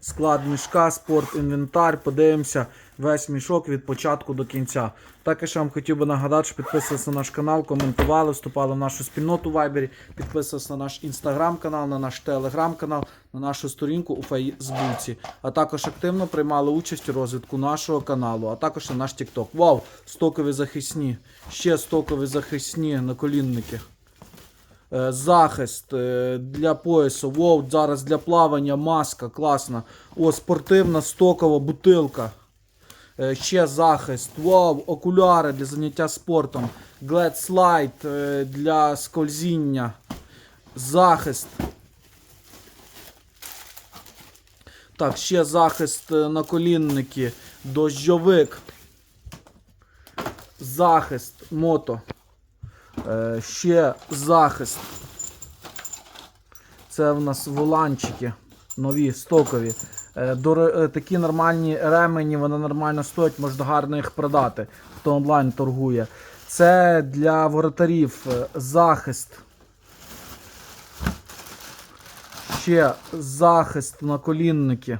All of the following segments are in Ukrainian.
склад мішка, спорт, інвентар. Подивимося весь мішок від початку до кінця. Також я вам хотів би нагадати, що підписувалися на наш канал, коментували, вступали в нашу спільноту в Вайбері, підписувалися на наш інстаграм-канал, на наш телеграм-канал, на нашу сторінку у Фейсбуці. А також активно приймали участь у розвитку нашого каналу, а також на наш TikTok. Вау! Стокові захисні. Ще стокові захисні наколінники. Е, Захист е, для поясу. Воу, зараз для плавання, маска, класна. О, спортивна стокова бутилка. Е, Ще захист. Вау, окуляри для заняття спортом. Е, для скользіння. Захист. Так, ще захист е, наколінники. Дощовик. Захист мото. Е, ще захист. Це в нас воланчики. Нові, стокові. Е, е, такі нормальні ремені, вони нормально стоять, можна гарно їх продати, хто онлайн торгує. Це для воротарів захист. Ще захист на колінники.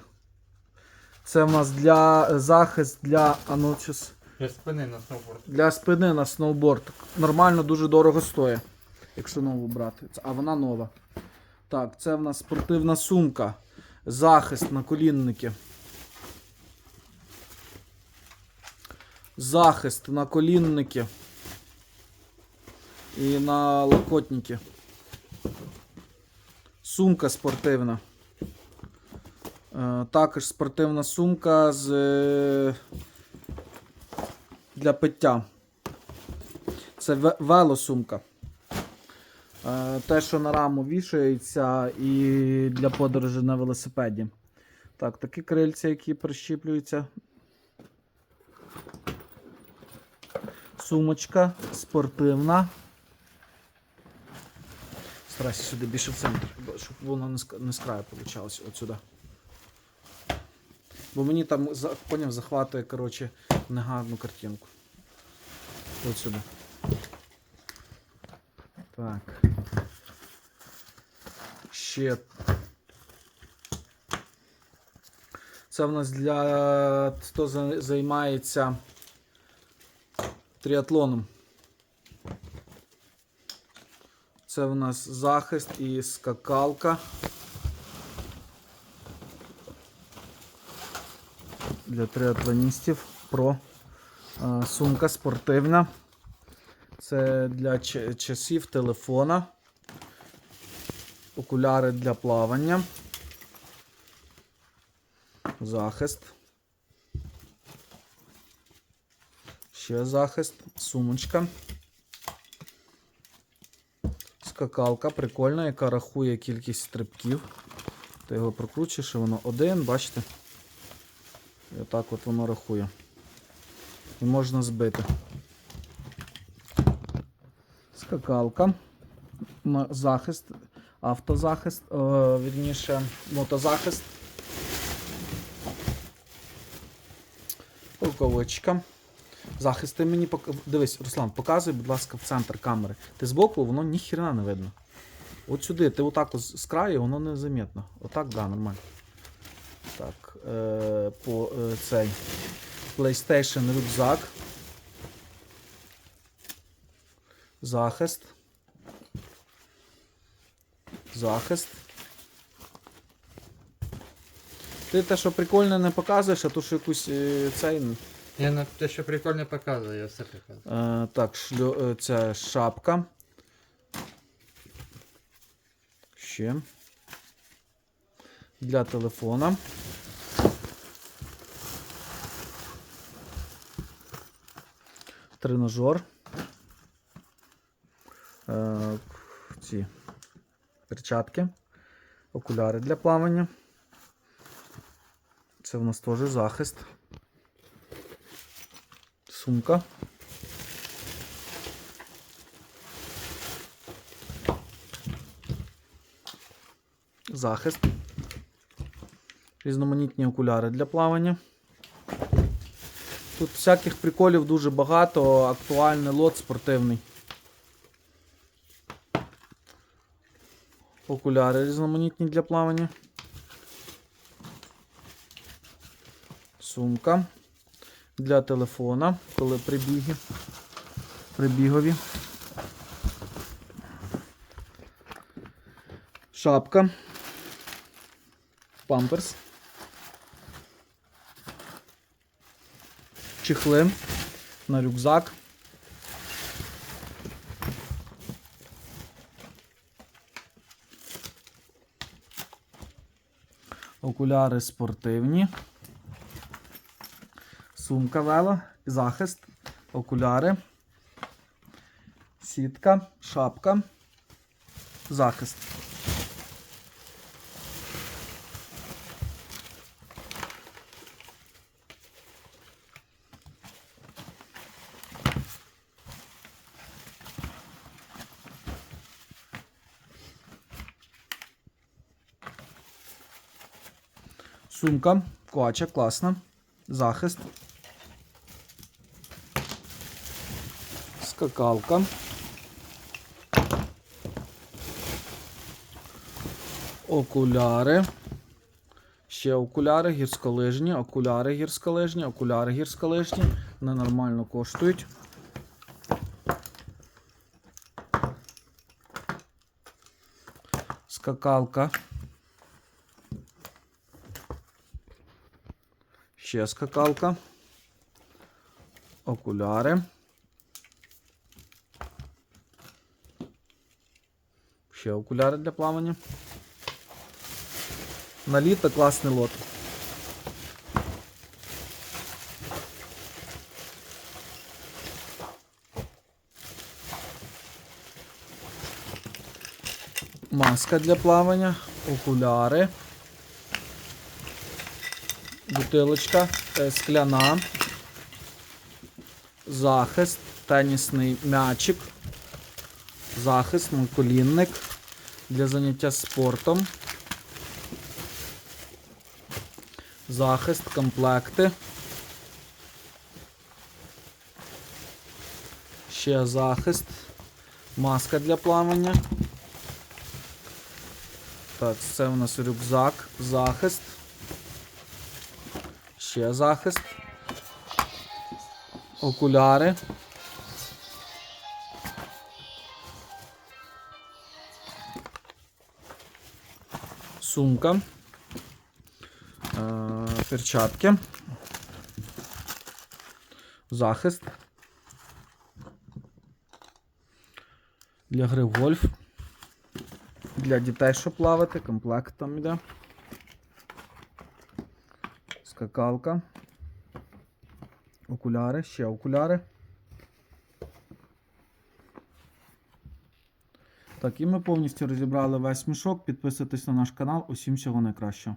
Це в нас для захист для. А ну, щас. Я спини на сноуборд. Для спини на сноуборд. Нормально дуже дорого стоїть, якщо нову брати. А вона нова. Так, це в нас спортивна сумка. Захист на колінники. Захист на колінники. І на локотники. Сумка спортивна. Е, також спортивна сумка з. Для пиття. Це ве- велосумка. Е, Те, що на раму вішається і для подорожі на велосипеді. Так, такі крильця, які прищіплюються. Сумочка спортивна. Старайся сюди більше в центр, щоб воно не з, краю вийшло. От. Бо мені там поняв, захватує, коротше, негарну картинку. От сюди. Так. Ще. Це в нас для хто займається тріатлоном. Це в нас захист і скакалка. Для триатлоністів. Про. Сумка спортивна. Це для часів телефона. Окуляри для плавання. Захист. Ще захист. Сумочка. Скакалка прикольна, яка рахує кількість стрибків. Ти його прокручуєш, і воно один, бачите? І отак от воно рахує. І можна збити. Скакалка. Захист. Автозахист. Е, вірніше, мотозахист. Рукавичка. Захист. Ти мені пок... Дивись, Руслан, показуй, будь ласка, в центр камери. Ти збоку, воно ніхіра не видно. От сюди, ти отак з краю, воно незамітно. Отак, да, нормально. Так, е, по е, цей PlayStation рюкзак. Захист. Захист. Ти те, що прикольне, не показуєш, а то що якусь е, цей. Я на те, що прикольно показую, я все показую. Е, так, шлю, е, це шапка. Ще. Для телефона. Тренажер. Е, ці перчатки. Окуляри для плавання. Це в нас теж захист. Сумка. Захист. Різноманітні окуляри для плавання. Тут всяких приколів дуже багато, актуальний лот спортивний. Окуляри різноманітні для плавання. Сумка для телефона, коли прибіги. Прибігові. Шапка. Памперс. Чехли на рюкзак. Окуляри спортивні. Сумка вело, захист, окуляри, сітка, шапка, захист. Сумка, квача, класна. Захист. Скакалка. Окуляри. Ще окуляри гірськолижні, окуляри гірськолижні, окуляри гірськолижні. Вони нормально коштують. Скакалка. Ще скакалка. Окуляри. Ще окуляри для плавання. На літо класний лот. Маска для плавання, окуляри. Бутилочка е, скляна. Захист, тенісний м'ячик. Захист, колінник для заняття спортом. Захист, комплекти. Ще захист. Маска для плавання. Так, це у нас рюкзак, захист. Ще захист. Окуляри. Сумка. Е, перчатки. Захист. Для гри гольф. Для дітей, щоб плавати, комплект там іде. Скакалка. Окуляри, ще окуляри. Так, і ми повністю розібрали весь мішок. Підписуйтесь на наш канал. Усім всього найкращого.